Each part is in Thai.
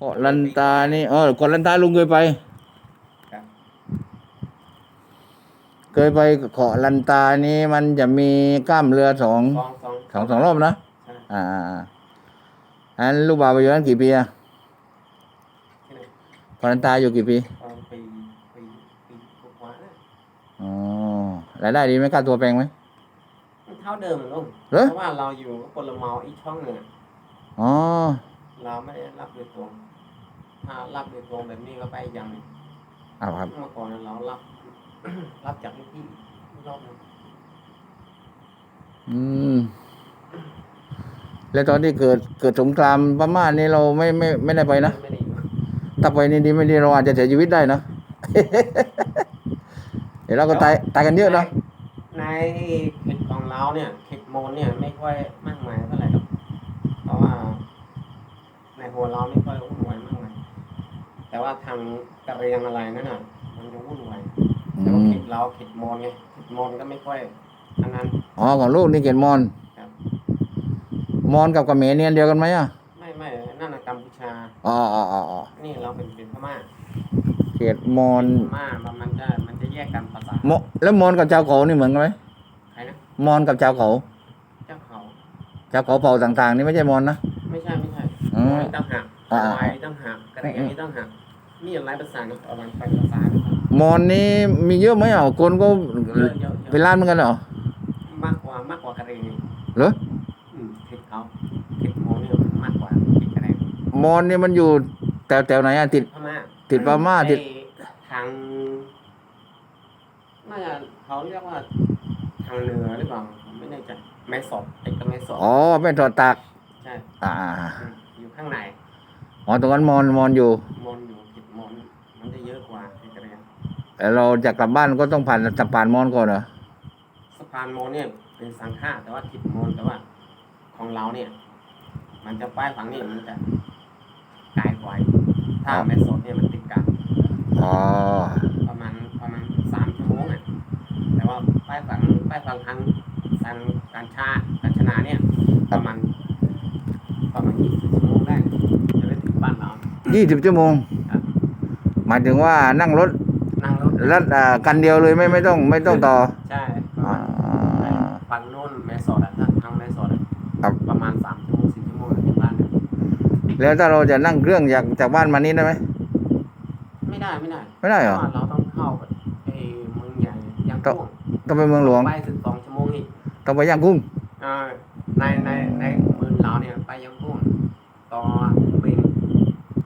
เกาะลันตานี่เออเกาะลันตาลุงเคยไปครับเคยไปเกาะลันตานี่มันจะมีกล้ามเรือสองสองสองสองสองรอบนะใช่อ่าอ่าอ่าอันลูกบ่าวไปอยู่นั้นกี่ปีอะที่ไหนเกาะลันตาอยู่กี่ปีตอนปีปีปีกว่าๆนะอ๋อรายได้ดีไหมค่าตัวแพงไหมมันเท่าเดิมลุงเหรอเพราะว่าเราอยู่กับคนละเมาอีกช่องหนึ่งอะอ๋อ เราไม่ได้รับโดยตรงถ้ารับโดยตรงแบบนี้ก็ไปอีกอย่างหนึ่งอ้าวครับเมื่อก่อนเรารับ รับจากลูกพี่รอบหนึงอืม แล้วตอนที่เกิดเกิดสงครามพม่านี่เราไม่ไม่ไม่ได้ไปนะไม่ได้อยู่ถ้าไปนี่ดีไม่ดีเราอาจจะเสียชีวิตได้นะเดี๋ยวเราก็ตายตายกันเยอะนะในเขตของเราเนี่ยเขตโมนเนี่ยไม่ค่อยมากมายเท่าไหร่หรอกเพราะว่า ใน หัวเราไม่ค่อยวุ่นวายมากมายแต่ว่าทางกระเรียงอะไรนั่นน่ะ มันจะวุ่นวายอืแต่ว่ามเขตเราเขตโมนไงเขตโมนก็ไม่ค่อยอันนั้นอ๋อของลูกนี่เขียนมอนครับมอนกับเขมรเนี่ยอันเดียวกันไหมอะไม่ไม่นั่นน่ะกัมพูชาอ๋ออ๋ออ๋ออ๋อนี่เราเป็นเป็นพม่าเขียนมอนพม่ามันมันจะมันจะแยกกันภาษามอแล้วมอนกับชาวเขานี่เหมือนกันไหมใครนะมอนกับชาวเขา เจ้าเขาชาวเขาเผ่าต่างๆ นี่ไม่ใช่มอนนะไม่ใช่ไม่ใช่ อืมน้อยตั้งหักอ่าน้อยตั้งหักกระเรียงนี่ตั้งหักนี่หลายภาษานะเอามันไปภาษาด้วยกันมอนนี่มีเยอะไหมอะคนก็เยอะเยอะเยเป็นอะล้านเหมือนกันเหรอมากกว่ามากกว่ากระเรียงนี่เหรออืมเขตเขาเขตโมเนี่ยมันมากกว่าเขตกระเรียงมอนนี่มันอยู่แถวแถวไหนอะติดพม่าติดพม่าติดไอ้ทางน่าจะเขาเรียกว่าทางเหนือหรือเปล่าผมไม่แน่ใจแม่สอดติดกับแม่สอดอ๋อแม่ถอดตากใช่อ่าอืมอยู่ ข้างในอ๋อตรงนั้นมอนมอนอยู่ มอนอยู่ติดมอนมันจะเยอะกว่าที่กระเรียนแต่เราจะกลับบ้านก็ต้องผ่านสะพานมอนก่อนเหรอสะพานมอนเนี่ยเป็นสังฆาแต่ว่าติดมอนแต่ว่า ของเราเนี่ย มันจะป้ายฝั่งนี้มันจะไกลกว่าอีกถ้าแม่สอดเนี่ยมันติดกันอ๋อประมาณประมาณสามชั่วโมงอะแต่ว่าป้ายฝั่งป้ายฝั่งทางทางการชาการชนาเนี่ย ประมาณประมาณยี่สิบชั่วโมงได้จะได้ถึงบ้านเรา ยี่สิบชั่วโมง ครับ หมายถึงว่านั่งรถนั่งรถรัดอ่ากันเดียวเลยไม่ไม่ต้องไม่ต้องต่อใช่อ่า ฝั่งโน้นแม่สอดอะถ้าทางแม่สอดอะครับ ประมาณสามชั่วโมงสี่ชั่วโมงถึงบ้านเนี่ยแล้วถ้าเราจะนั่งเครื่องจากจากบ้านมานี้ได้ไหม ไม่ได้ไม่ได้ไม่ได้เหรอพาะว่าเราต้องเข้าไอ้เมืองใหญ่ยางต้องกุ้งต้องไปเมืองหลวง ไปถึงสองชั่วโมงอีกต้องไปย่างกุ้ง อ่าในในในเมืองเราเนี่ยไปยางกุ้งต่อบิน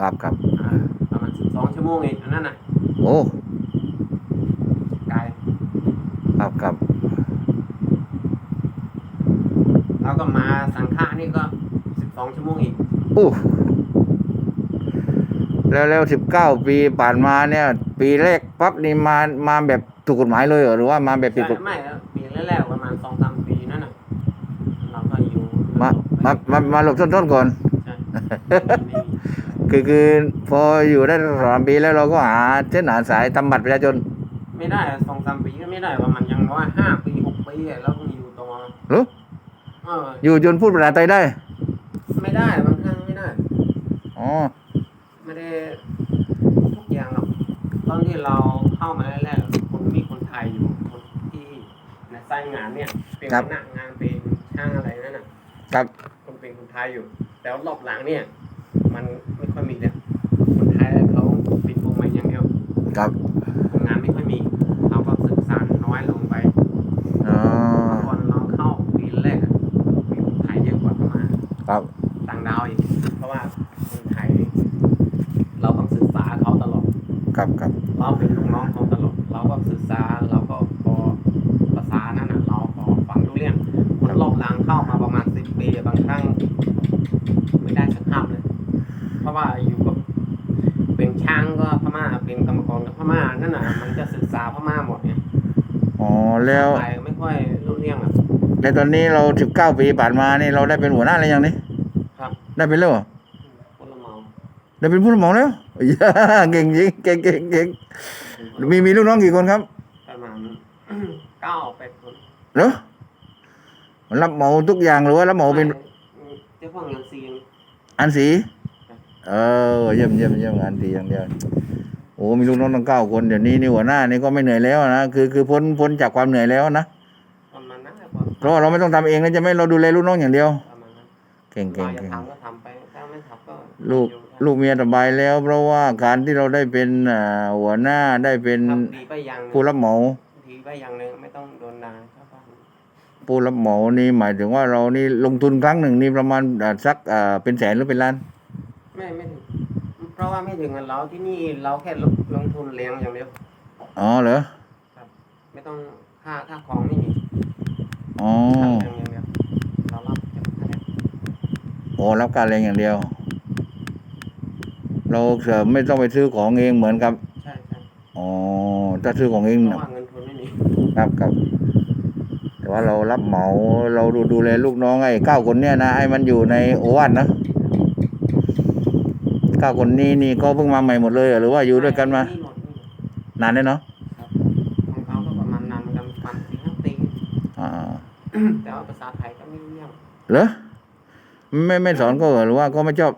ครับครับอ่าประมาณสิบสองชั่วโมงอีกอันนั้นน่ะโอ้ไกลครับครับแล้วก็มาสังฆานี่ก็สิบสองชั่วโมงอีกอู้แล้วแล้วสิบเก้าปีผ่านมาเนี่ย ปีแรกปั๊บนี่มามาแบบถูกกฎหมายเลยเหรอหรือว่ามาแบบผิดกฎไม่แล้วปีแรกๆประมาณสองสามปีนั่นน่ะเราก็อยู่มามามามาหลบต้นๆก่อน ใช่ไม่มี คือคือพออยู่ได้สามปีแล้วเราก็หาเส้นหาสายทำบัตรประชาชน ไม่ได้อะสองสามปีก็ไม่ได้ว่ามันยังว่าห้าปีหกปีอะแล้วก็อยู่ตัวหรือเอออยู่จนพูดภาษาไทยได้ ไม่ได้บางครั้งไม่ได้ อ๋อ ไม่ได้ทุกอย่างหรอกตอนที่เราเข้ามาแรกๆคนมีคนไทยอยู่คนที่ในไส้งานเนี่ยเป็นหัวหน้างานเป็นช่างอะไรนั่นน่ะครับ คนเป็นคนไทยอยู่ แต่ว่ารอบหลังเนี่ย มันไม่ค่อยมีแล้วคนไทยเขาปิดวงมาอย่างเดียว ครับ งานไม่ค่อยมีเราก็ศึกษาน้อยลงไป อ๋อ ตอนเราเข้าปีแรกอะมีคนไทยเยอะกว่าพม่า ครับ ต่างดาวอีก เพราะว่าคนไทย เราต้องศึกษาเขาตลอด ครับครับ เราเป็นลูกน้องเขาตลอด เราก็ศึกษา เราก็พอภาษานั้นนะเราพอฟังรู้เรื่องคนรอบหลัง เข้ามาประมาณสิบปีบางครั้งไม่ได้สักคำเลย เพราะว่าอยู่กับเป็นช่างก็พม่าเป็นกรรมกรก็พม่านั่นน่ะ มันจะศึกษาพม่าหมดเนี่ยอ๋อแล้วไทยไม่ค่อยรู้เรื่องอะแล้วตอนนี้เราสิบเก้าปีผ่านมานี่เราได้เป็นหัวหน้าอะไรยังนี่ครับ ได้เป็นแล้วเหรอคนละเมาได้เป็นผู้รับเหมาแล้วย่าเก่งจริงเก่งเก่งเก่งมีมีลูกน้องกี่คนครับประมาณเก้าแปดคนเหรอ รับเหมาทุกอย่างหรือว่ารับเหมาเป็นเจ้าพ่องานซีนอันสี เออเยี่ยมเยี่ยมเยี่ยมงานดีอย่างเดียวโอ้มีลูกน้องตั้งเก้าคนเดี๋ยวนี้นี่หัวหน้านี่ก็ไม่เหนื่อยแล้วนะคือคือพ้นพ้นจากความเหนื่อยแล้วนะประมาณนั้นแหละเพราะว่าเราไม่ต้องทำเองนะจะไม่เราดูแลลูกน้องอย่างเดียวประมาณนั้นเก่งเก่งเราจะเก่งทำก็ทำไปถ้าไม่ทำก็ลูกอยู่ลูกเมียสบายแล้ว เพราะว่าการที่เราได้เป็นอ่าหัวหน้าได้เป็นครับดีไปอย่างหนึ่งผู้รับเหมาดีไปอย่างหนึ่งไม่ต้องโดนด่าชาวบ้าน ผู้รับเหมานี่หมายถึงว่าเรานี่ลงทุนครั้งหนึ่งนี่ประมาณอ่าสักอ่าเป็นแสนหรือเป็นล้าน ไม่ไม่ถึงเพราะว่าไม่ถึงกับเราที่นี่เราแค่ลงลงทุนเลี้ยงอย่างเดียวอ๋อเหรอไม่ต้องค่าค่าของไม่มีอ๋อค่าเลี้ยงอย่างเดียวเรารับจากค่าเลี้ยงโอ้รับการเลี้ยงอย่างเดียว เราเสือไม่ต้องไปซื้อของเองเหมือนกับใช่ใช่อ๋อถ้าซื้อของเองเพน่ะราะว่าเงินทุนไม่มี ครับครับแต่ ว่าเรารับเหมาเราดูดูแลลูกน้องไอ้เก้าคนเนี่ยนะให้มันอยู่ในโอวาทนะเก้าคนนี้นี่ก็เพิ่งมาใหม่หมดเลยเหรอหรือว่าอยู่ด้วยกันมาหมดนี่หมดนานแล้วเนาะของเขาก็ประมาณนานเหมือนกันประมาณสี่ห้าปีอ่าแต่ว่าภาษาไทยก็ไม่รู้เรื่องเหรอไม่ไม่สอนก็เหรอหรือว่าก็ไม่ชอบ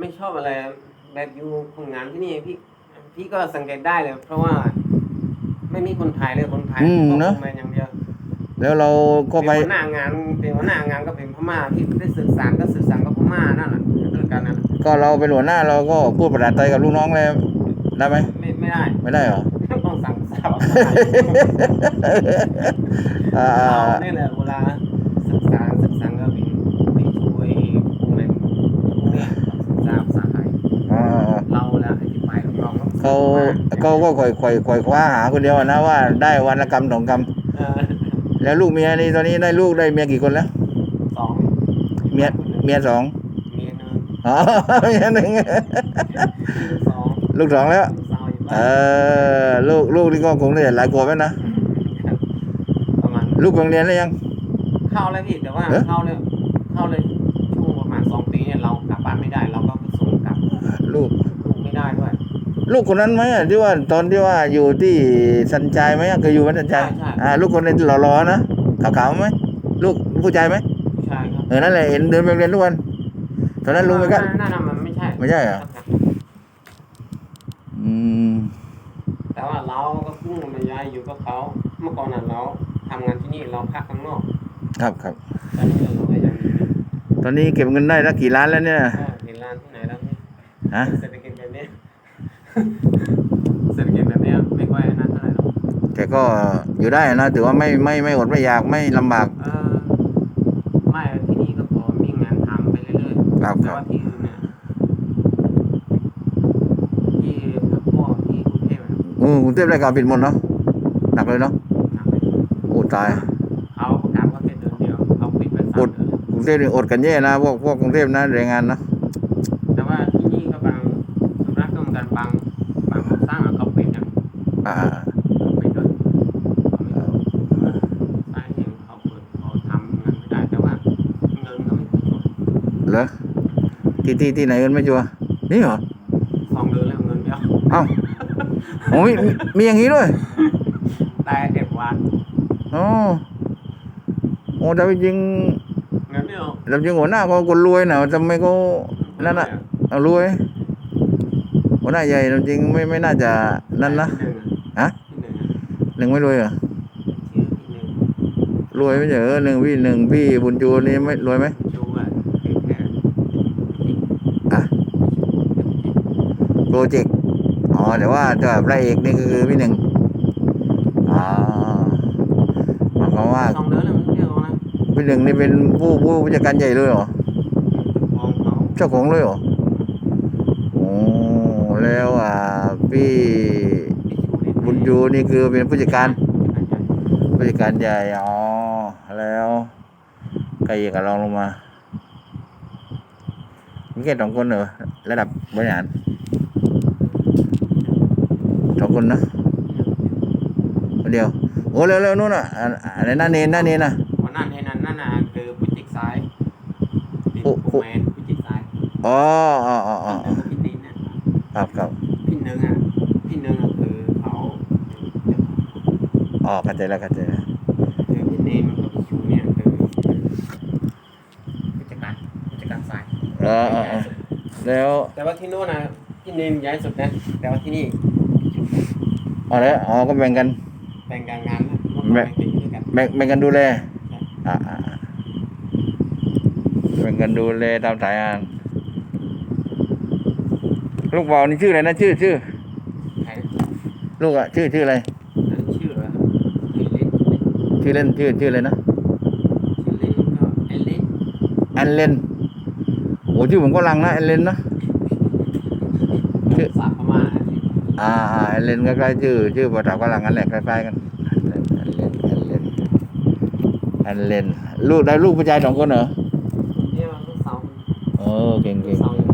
ไม่ชอบอะไรแบบอยู่คนงานที่นี่พี่พี่ก็สังเกตได้เลย เพราะว่า ไม่มีคนไทยเลยคนไทยอืมก็เนอะคงมาอย่างเดียว แล้วเราก็ไปเป็นหัวหน้างานเป็นหัวหน้างานก็เป็นพม่าที่ได้สื่อสารก็สื่อสารกับพม่านั่นแหละด้วยกันนั่นแหละก็เราเป็นหัวหน้าเราก็พูดภาษาไทยกับลูกน้องเลยได้ไหมไม่ไม่ได้ ไม่ได้เหรอ ต้องสั่งภาษาพม่าอ่าเราเนี่ยแหละเวลาศึกษาศึกษาก็เป็นไปช่วยพวกนั้นพวกเนี้ยศึกษาภาษาไทยอ่า เราแล้วอธิบายกับน้องเขาเขาก็ค่อยค่อยค่อยคว้าหาคนเดียวอะนะว่าได้วันละกรรมสองกรรม เออ แล้วลูกเมียนี่ตอนนี้ได้ลูกได้เมียกี่คนแล้วสองเมียเมียสองเมียหนึ่งอ๋อเมียหนึ่งลูกสองลูกสองแล้วลูกสาวอยู่เอบ้านอลูกลูกนี่ก็คงได้หลายขวบแล้วนะประมาณลูกโรงเรียนแล้วยัง เข้าแล้วพี่แต่ว่าเอ๊ะ เข้าเลยเข้าเลยช่วงประมาณสองปีเนี่ยเรากลับบ้านไม่ได้ เราก็ไปส่งกลับลูก ลูกไม่ได้ด้วย ลูกคนนั้นไหมอะที่ว่าตอนที่ว่าอยู่ที่สัญจายไหมอะเคยอยู่ไหมสัญจายใช่ใช่ อ่าลูกคนนั้นหล่อๆนะขาวๆไหมลูกผู้ชายไหมผู้ชายครับเออนั่นแหละเห็นเดินไปโรงเรียนทุกวันตอนนั้นลุงไปกันนั่นน่ะมันไม่ใช่ไม่ใช่เหรอครับอืมแต่ว่าเราก็เพิ่งมาย้ายอยู่กับเขาเมื่อก่อนน่ะเราทำงานที่นี่เราพักข้างนอกครับครับ ตอนนี้เราก็ยังอยู่นี่ตอนนี้เก็บเงินได้สักกี่ล้านแล้วเนี่ยก็เห็นร้านที่ไหนแล้วพี่ฮะเศรษฐกิจแบบนี้ เศรษฐกิจแบบนี้ไม่ค่อยนั่นเท่าไหร่หรอกแต่ก็อยู่ได้นะถือว่าไม่ไม่ไม่อดไม่อยากไม่ลำบากเออไม่ที่นี่ก็พอมีงานทำไปเรื่อยๆครับแต่ครับว่าที่อื่นเนี่ยที่พักพวกที่กรุงเทพอะอือกรุงเทพรายการปิดหมดเนาะหนักเลยเนาะหนักไปโอ้ตายเขาประกาศว่าแค่เดือนเดียวเขาปิดไปสามอดเดือนแล้วกรุงเทพนี่อดกันแย่นะพวกพวกกรุงเทพนะแรงงานนะ แต่ว่าที่นี่ก็บางสำนักก็เหมือนกันบางบางก่อสร้างอะเขาปิดนะ อ่า เขาปิดด้วยเขาไม่เปิดสายเองเขาเปิดเขาทำงานไม่ได้แต่ว่าเงินเขาไม่ค่อยชด เหรอ ที่ที่ที่ไหนกันไม่ชัวร์นี่เหรอสองเดือนแล้วเงินไม่เอาเอ้าโอ้ยมีมีอย่างนี้ด้วยแต่เก็บวันอ๋อโอ้แต่จริงเงินไม่เอาแต่จริงหัวหน้าเขาคนรวยนะทำไมเขานั่นน่ะเอารวยหัวหน้าใหญ่จริงไม่ไม่น่าจะนั่นนะที่หงอฮะที่หนึ่งอะหนึ่งไม่รวยเหรอชื่อที่หนึ่งรวยไม่ใช่เหรอหนึ่งพี่หนึ่งพี่บุญจูนี่ไม่รวยไหมชูอะคือแค่ อะโป รเจกต์อ๋อแต่ว่าแต่ว่าพระเอกนี่ก็คือพี่หนึ่งอ๋อหมายความว่าสองเดือนแล้วมันเดียวนะพี่หนึ่งนี่เป็นผู้ผู้ผู้จัดการใหญ่เลยเหรอมองเขาเจ้าของเลยเหรอโอ้แล้วอ่าพี่ที่ชูนี่บุญจูนี่คือเป็นผู้จัดการผู้จัดการใหญ่ผู้จัดการใหญ่อ๋อแล้วใครอีกอะลองลงมามีแค่สองคนเหรอระดับบริหารสอง คนนะคนเดียว โอ้เร็วๆนู่นอะอะไรนั่นเนนนั่นเนนน่ะวันนั้นเห็นนั่นนั่นน่ะคือผู้จิกซ้ายติดโอ้ผู้แมนผู้จิกซ้ายอ๋ออ๋ออ๋อพี่ตีนนะครับครับพี่หนึ่งอะพี่หนึ่งอะคือเขาอ๋อเข้าใจแล้วเข้าใจแล้วคือพี่เนมกับพี่ชูเนี่ยคือผู้จัดการผู้จัดการซ้ายอ๋ออ๋อแล้วแต่ว่าที่โน่นนะที่เนนย้ายสุดนะ แต่ว่าที่นี่ เอาแล้วอ๋อก็แบ่งกันแบ่งการงานนะร่วมแบ่แบ่งงติดด้วยกัน แบ่งแบ่งกันดูแลอ่าอ่าอ่าแบ่งกันดูแลตามสายงานลูกบอลนี่ชื่ออะไรนะชื่อชื่อใครลูกอะชื่อชื่ออะไรนั่นชื่ออะไรครับเอลิสชื่อเล่นชื่อชื่ออะไรนะชื่อเล่นก็เอลิสแอนเลนโอ้ชื่อผมก็ลังนะแอนเลนนะ ชื่อสาพม่านะอ่า อ่าแอนเลนใกล้ๆชื่อชื่อภาษาฝรั่งกันแหละใกล้ๆกันแอนเลนแอนเลนแอนเลนแอนเลนลูกได้ลูกผู้ชายสองคนเหรอเนี่ยลูกสาวเออเก่งลูเก่กงสาวยัง